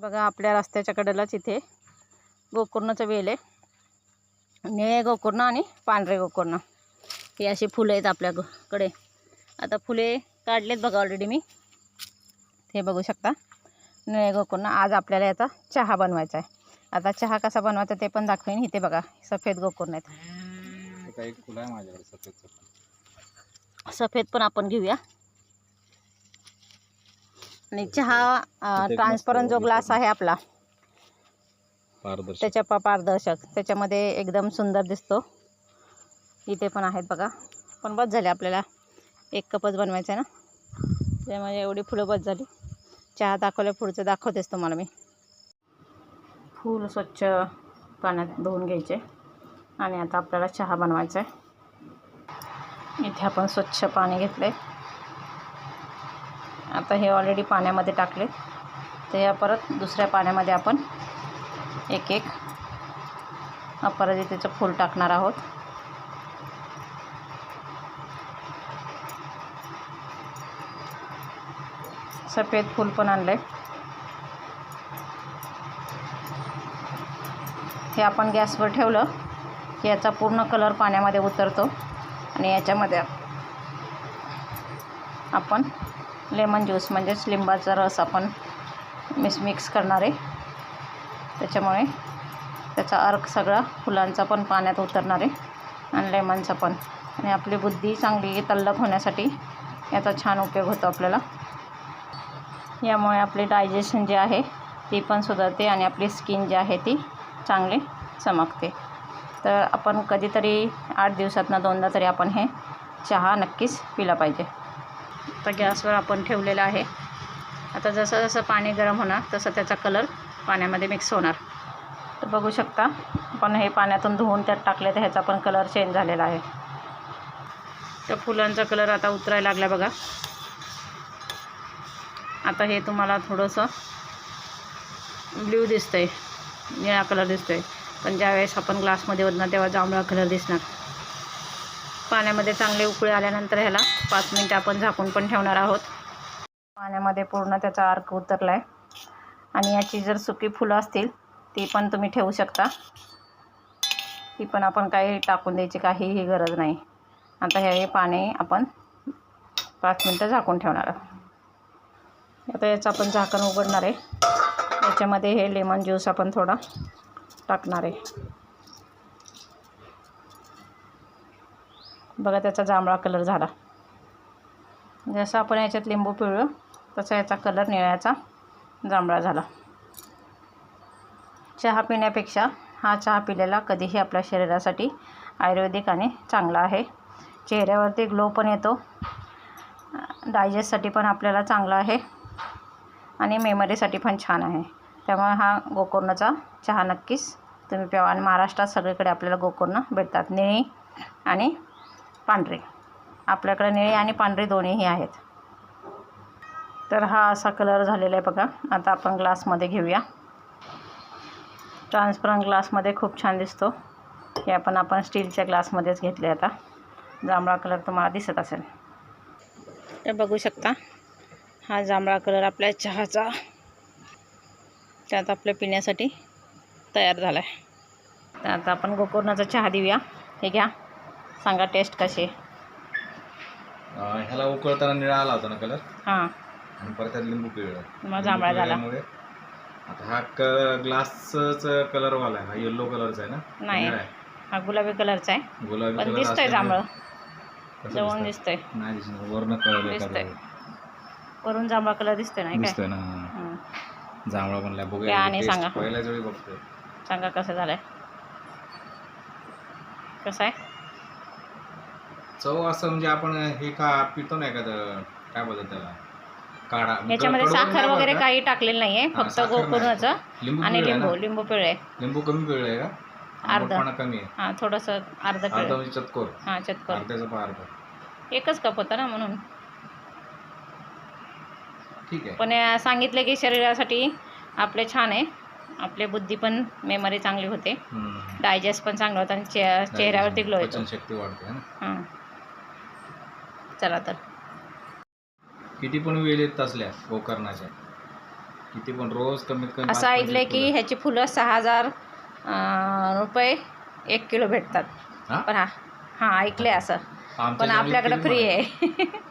बघा आपल्या रस्त्याच्या कडेलाच इथे गोकर्णाचं वेल आहे. निळे गोकर्ण आणि पांढरे गोकर्ण. ही अशी फुलं आहेत आपल्याकडे. आता फुले काढलेत बघा ऑलरेडी मी. हे बघू शकता. निळे गोकर्ण. आज आपल्याला याचा चहा बनवायचा आहे. आता चहा कसा बनवायचा ते पण दाखवेन. इथे बघा सफेद गोकर्ण आहेत. सफेद पण आपण घेऊया. आणि चहा ट्रान्सपरंट जो ग्लास आहे आपला. पारदर्शक. त्याच्या प- पारदर्शक. त्याच्यामध्ये एकदम सुंदर दिसतो. इथे पण आहेत बघा. पण बस झाले आपल्याला. एक कपच बनवायचं आहे ना? त्यामुळे एवढी फुलं बस झाली. चहा दाखवल्या पुढचं दाखवतेच तुम्हाला मी. फूल स्वच्छ पाण्यात धुवून घ्यायचे. आणि आता आपल्याला चहा बनवायचा आहे. इथे आपण स्वच्छ पाणी घेतलं आहे आता हे ऑलरेडी पाण्यामध्ये टाकले. तर या परत दुसऱ्या पाण्यामध्ये आपण एक एक अपराजितेचं फूल टाकणार आहोत. सफेद फूल पण आणलं आहे हे आपण गॅसवर ठेवलं की याचा पूर्ण कलर पाण्यामध्ये उतरतो आणि याच्यामध्ये आपण लेमन ज्यूस म्हणजेच लिंबाचा रस आपण मिस मिक्स करणार आहे. त्याच्यामुळे त्याचा अर्क सगळा फुलांचा पण पाण्यात उतरणार आहे आणि लेमनचा पण. आणि आपली बुद्धी चांगली तल्लक होण्यासाठी याचा छान उपयोग होतो आपल्याला. यामुळे आपले डायजेशन जे आहे ती पण सुधारते आणि आपली स्किन जी आहे ती चांगली चमकते. तर आपण कधीतरी आठ दिवसातनं दोनदा तरी आपण हे चहा नक्कीच पिला पाहिजे. आता गॅसवर आपण ठेवलेलं आहे. आता जसं जसं पाणी गरम होणार तसं त्याचा कलर पाण्यामध्ये मिक्स होणार. तर बघू शकता आपण हे पाण्यातून धुवून त्यात टाकले तर ह्याचा पण कलर चेंज झालेला आहे. त्या फुलांचा कलर आता उतरायला लागला बघा. आता हे तुम्हाला थोडंसं ब्ल्यू दिसतंय निळा कलर दिसतोय. पण ज्यावेळेस आपण ग्लासमध्ये ओतणार तेव्हा जांभळा कलर दिसणार. पाण्यामध्ये चांगले उकळी आल्यानंतर ह्याला पाच मिनटं आपण झाकून पण ठेवणार आहोत. पाण्यामध्ये पूर्ण त्याचा अर्क उतरला आहे आणि याची जर सुकी फुलं असतील ती पण तुम्ही ठेवू शकता. ती पण आपण काही टाकून द्यायची काहीही गरज नाही. आता हे पाणी आपण पाच मिनटं झाकून ठेवणार आहोत. आता याचं आपण झाकण उघडणार आहे. याच्यामध्ये हे लेमन ज्यूस आपण थोडा टाकणार आहे. बघा त्याचा जांभळा कलर झाला. म्हणजे जसं आपण याच्यात लिंबू पिळलं तसा याचा कलर निळ्याचा जांभळा झाला. चहा पिण्यापेक्षा हा चहा पिलेला कधीही आपल्या शरीरासाठी आयुर्वेदिक आणि चांगला आहे. चेहऱ्यावरती ग्लो पण येतो. डायजेस्टसाठी पण आपल्याला चांगला आहे. आणि मेमरीसाठी पण छान आहे. त्यामुळे हा गोकर्णचा चहा नक्कीच तुम्ही प्यावा. आणि महाराष्ट्रात सगळीकडे आपल्याला गोकर्ण भेटतात. निळी आणि पांढरे. आपल्याकडे निळे आणि पांढरे दोन्हीही आहेत. तर हा असा कलर झालेला आहे बघा. आता आपण ग्लासमध्ये घेऊया. ट्रान्सपरंट ग्लासमध्ये खूप छान दिसतो. हे आपण आपण स्टीलच्या ग्लासमध्येच घेतले आता. जांभळा कलर तुम्हाला दिसत असेल. तर बघू शकता हा जांभळा कलर आपल्या चहाचा त्यात आपल्या पिण्यासाठी तयार झाला आहे तर आता आपण गोकर्णाचा चहा देऊया. हे घ्या. सांगा टेस्ट कशी? अं, ह्याला उकळताना निळा आला होता ना कलर हां. आणि परत त्यात लिंबू पिळलं. मग जांभळा झाला. आता हा क ग्लासच कलर वाला आहे. हा येल्लो कलरचा आहे ना? नाही. निळा आहे. हा गुलाबी कलरचा आहे. गुलाबी पण कलर दिसतंय जांभळं. कसं जवळून दिसतंय? दिसतंय नाही. दिसणार वरनं कलर दिसतंय. वरून जांभळा कलर दिसतोय नाही काय? दिसतोय ना. हं. जांभळा त्या बघूया आणि taste सांगा. पहिल्याच वेळी बघतोय. सांगा कसं झालंय. कसं आहे? चव असं म्हणजे आपण हे का पितो नाही का ते- काय बोलतात त्याला? काढा म्हणजे याच्यामध्ये साखर नाही वगैरे बरं का? काही टाकलेलं नाहीये हा, फक्त साखर नाही. गोकुळाचं लिंबू आणि लिंबू ना? लिंबू पिळे लिंबू कमी पिळलंय का? अर्ध. आंबटपणा कमी आहे. हा थोडंसं अर्ध अर्धा पिळे म्हणजे चतकोर. हा चतकोर. अर्ध्याचा अर्धा. एकच कप होता ना म्हणून. ठीक आहे. पण अं, सांगितलं की शरीरासाठी आपले छान आहे. आपले बुद्धी पण मेमरी चांगली होते. हम्म. डायजेस्ट पण चांगलं होतं आणि चे चेहऱ्यावरती ग्लो येतो. पचनशक्ती वाढते है ना? हां. चला तर. किती पण वेळ येत असल्या गोकर्णाच्या किती पण रोज कमीत कमी असं ऐकलंय की. ह्याची फुलं सहा हजार रुपये एक किलो भेटतात. हा? पण हा हां ऐकलंय असं. आमच्या पण जमिनीत आपल्याकडं किती फ्री आहे.